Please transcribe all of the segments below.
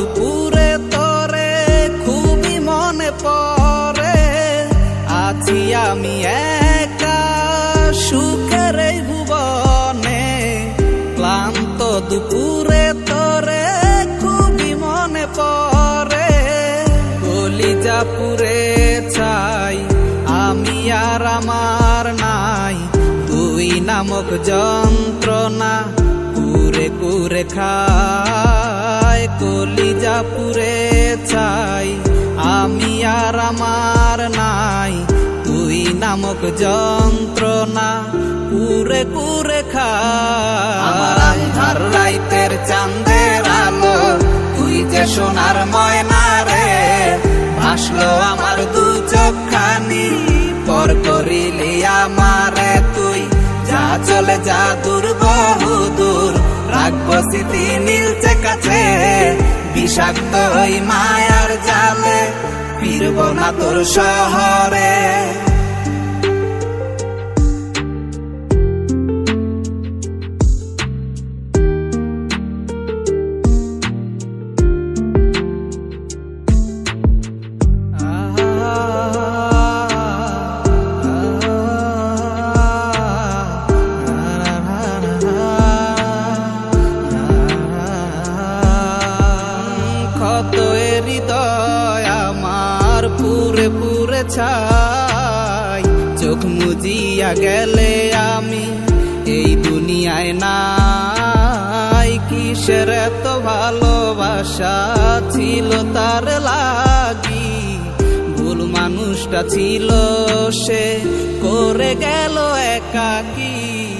দুপুরে তরে, খুবই মনে পড়ে। আছি আমি একা, সুখের এই ভুবনে। ক্লান্ত দুপুরে তরে, খুবই মনে পড়ে। কলিজা পুরে ছাই, আমি আর আমার নাই। তুই নামক যন্ত্রণা কুরে কুরে খায়, কলিজা পুরে চাই আমি আর আমার নাই তুই নামক যন্ত্রণা কুরে কুরে খায়। আন্ধার রাইতের চান্দের আলো, তুই যে সোনার ময়না স্মৃতি নীলচে কাছে বিষাক্ত মায়ার জালে ফিরব না তোর শহরে। ছাই চোখ মুজিয়া গেলে আমি এই দুনিয়ায় নাই। কিসের এত ভালোবাসা ছিল তার লাগি? ভুল মানুষটা ছিল সে, করে গেল একাকি।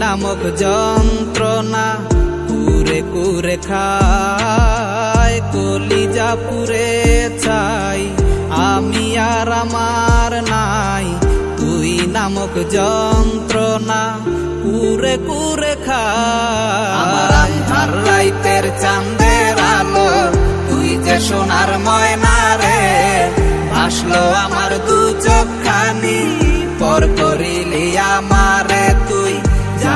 নামক যন্ত্রণা কুরে কুরে খায়, কলিজা পুরে ছাই। আমি আর আমার নাই তুই নামক যন্ত্রণা কুরে কুরে আন্ধার রাইতের আলো, তুই যে সোনার ময়না রে ভাসলো আমার দু চোখখানি, পর করিলি আমারে।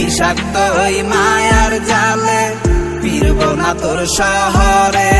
বিষাক্ত ওই মায়ার জালে ফিরব না তোর শহরে।